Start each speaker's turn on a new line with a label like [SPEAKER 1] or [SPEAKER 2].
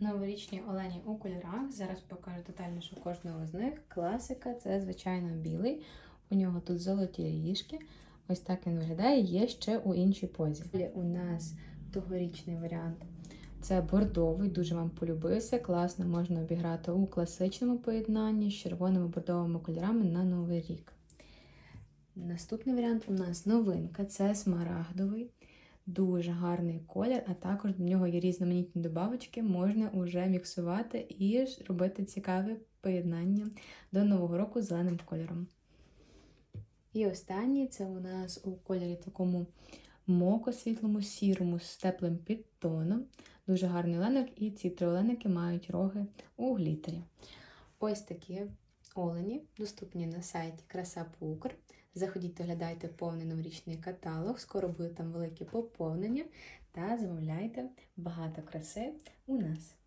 [SPEAKER 1] Новорічні олені у кольорах. Зараз покажу детальніше кожного з них. Класика це, звичайно, білий. У нього тут золоті ріжки. Ось так він виглядає. Є ще у іншій позі. Далі У нас тогорічний варіант. Це бордовий, дуже вам полюбився. Класно можна обіграти у класичному поєднанні з червоними бордовими кольорами на Новий рік. Наступний варіант у нас новинка це смарагдовий. Дуже гарний колір, а також до нього є різноманітні добавочки, можна вже міксувати і робити цікаве поєднання до Нового року з зеленим кольором. І останній це у нас у кольорі такому моко світлому, сірому з теплим підтоном. Дуже гарний оленик, і ці три оленики мають роги у глітері. Ось такі олені доступні на сайті Краса Пукр. Заходіть, оглядайте повний новорічний каталог. Скоро буде там велике поповнення. Та замовляйте багато краси у нас.